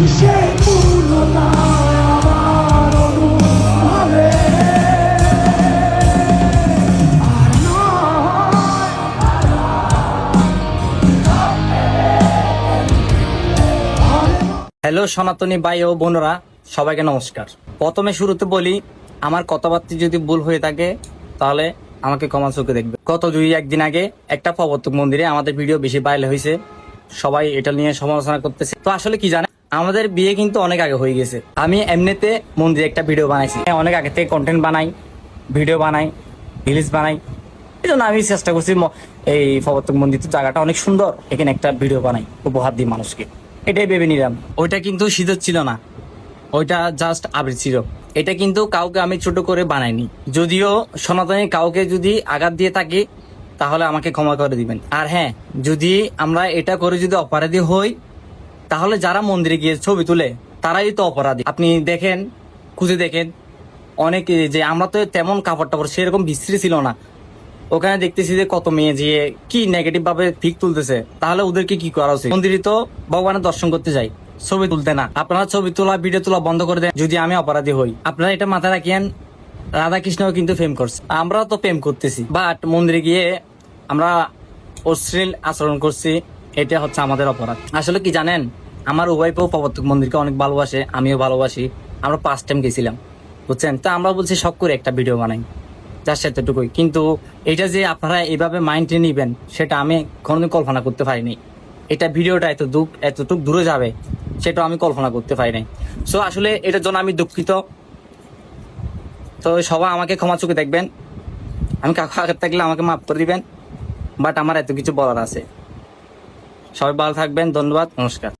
Hello সনাতনী ভাই ও বোনরা, সবাইকে নমস্কার। প্রথমে শুরুতে বলি, আমার কথাবার্তা যদি ভুল হয়ে থাকে, তাহলে আমাকে ক্ষমা চোখে দেখবে গত দুই একদিন আগে একটা প্রবর্তক মন্দিরে আমাদের ভিডিও বেশি ভাইরাল হয়েছে। সবাই এটা নিয়ে সমালোচনা করতেছে। তো আসলে কি জানে আমাদের বিয়ে কিন্তু অনেক আগে হয়ে গেছে। আমি এমনিতে মন্দিরে একটা ভিডিও বানাইছি। হ্যাঁ, অনেক আগে থেকে কন্টেন্ট বানাই ভিডিও বানাই রিলিজ বানাই। এই জন্য আমি চেষ্টা করছি এই প্রবর্তক মন্দির জায়গাটা অনেক সুন্দর এখানে একটা ভিডিও বানাই উপহার দিই মানুষকে। এটাই ভেবে নিলাম। ওইটা কিন্তু শীত ছিল না। ওইটা জাস্ট আবির ছিল। এটা কিন্তু কাউকে আমি ছোট করে বানাইনি। যদিও সনাতনী কাউকে যদি আঘাত দিয়ে থাকি তাহলে আমাকে ক্ষমা করে দিবেন। আর হ্যাঁ যদি আমরা এটা করে যদি অপরাধী হই তাহলে যারা মন্দিরে গিয়ে ছবি তুলে, তারাই তো অপরাধী। আপনি দেখেন, খুঁজে দেখেন, অনেক যে আমরা তো তেমন কাপড় টাপড় সেরকম বিশ্রী ছিল না। ওখানে দেখতেছি যে কত মেয়ে যে কি নেগেটিভ ভাবে ঠিক তুলতেছে। তাহলে ওদেরকে কি করা উচিত? মন্দিরে তো ভগবানের দর্শন করতে যাই, ছবি তুলতে না। আপনারা ছবি তোলা ভিডিও তোলা বন্ধ করে দেন, যদি আমি অপরাধী হই। আপনারা এটা মাথায় রাখিয়েন রাধা কৃষ্ণও কিন্তু প্রেম করছে। আমরাও তো প্রেম করতেছি। বাট মন্দিরে গিয়ে আমরা অশ্লীল আচরণ করছি এটা হচ্ছে আমাদের অপরাধ। আসলে কি জানেন? আমার উভয়কেও প্রবর্তক মন্দিরকে অনেক ভালোবাসে, আমিও ভালোবাসি। আমরা পাঁচ টাইম গেছিলাম, বুঝছেন? তো আমরা বলছি, শখ করে একটা ভিডিও বানাই, যার সেতটুকুই কিন্তু এটা যে আপনারা এইভাবে মাইন্ডে নিবেন, সেটা আমি কোনোদিন কল্পনা করতে পারিনি। এটা ভিডিওটা এত দুঃখ এতটুকু দূরে যাবে সেটা আমি কল্পনা করতে পারিনি সো আসলে এটার জন্য আমি দুঃখিত। তো সবাই আমাকে ক্ষমা চোখে দেখবেন। আমি কাকু আঘাত থাকলে আমাকে মাফ করে দিবেন বাট আমার এত কিছু বলার আছে। সবাই ভালো থাকবেন ধন্যবাদ নমস্কার।